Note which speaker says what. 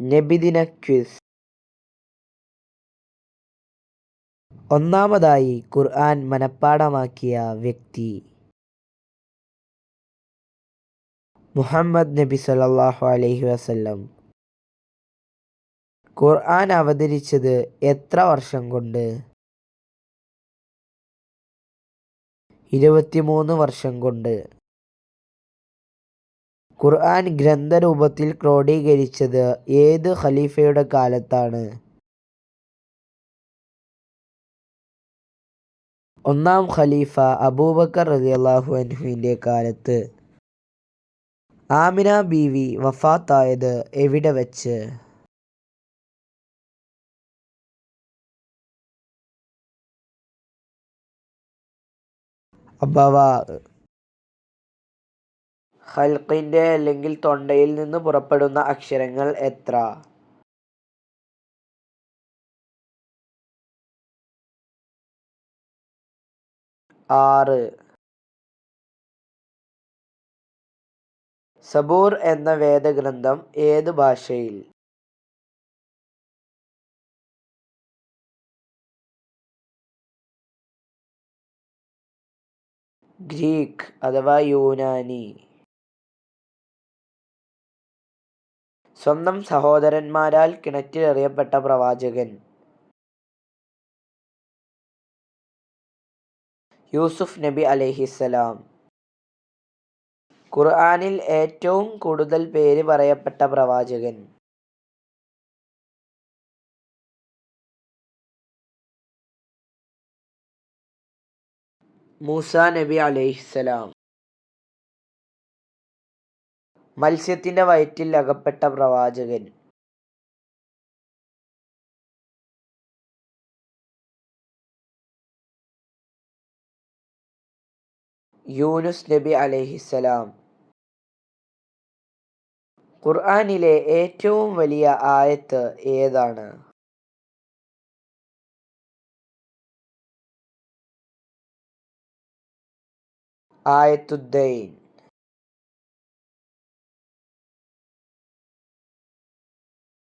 Speaker 1: നബിദിന quiz. ഒന്നാമതായി ഖുർആൻ മനഃപ്പാടമാക്കിയ വ്യക്തി. മുഹമ്മദ് നബി സല്ലല്ലാഹു അലൈഹി വസല്ലം. ഖുർആൻ അവതരിച്ചത് എത്ര വർഷം കൊണ്ട്? ഇരുപത്തിമൂന്ന് വർഷം കൊണ്ട്. ഖുർആൻ ഗ്രന്ഥരൂപത്തിൽ ക്രോഡീകരിച്ചത് ഏത് ഖലീഫയുടെ കാലത്താണ്? ഒന്നാം ഖലീഫ അബൂബക്കർ റളിയല്ലാഹു അൻഹുവിന്റെ കാലത്ത്. ആമിന ബീവി വഫാത്തായത് എവിടെ വച്ച്? അബവാ ഹൽക്കിന്റെ അല്ലെങ്കിൽ തൊണ്ടയിൽ നിന്ന് പുറപ്പെടുന്ന അക്ഷരങ്ങൾ എത്ര? ആറ്. സബൂർ എന്ന വേദഗ്രന്ഥം ഏത് ഭാഷയിൽ? ഗ്രീക്ക് അഥവാ യൂനാനി. സ്വന്തം സഹോദരന്മാരാൽ കിണറ്റിലെറിയപ്പെട്ട പ്രവാചകൻ. യൂസുഫ് നബി അലൈഹിസ്സലാം ഖുർആനിൽ ഏറ്റവും കൂടുതൽ പേര് പറയപ്പെട്ട പ്രവാചകൻ. മൂസ നബി അലൈഹിസ്സലാം മത്സ്യത്തിന്റെ വയറ്റിൽ അകപ്പെട്ട പ്രവാചകൻ. യൂനുസ് നബി അലൈഹിസ്സലാം ഖുർആാനിലെ ഏറ്റവും വലിയ ആയത്ത് ഏതാണ്? ആയത്തുദ്ദൈൻ.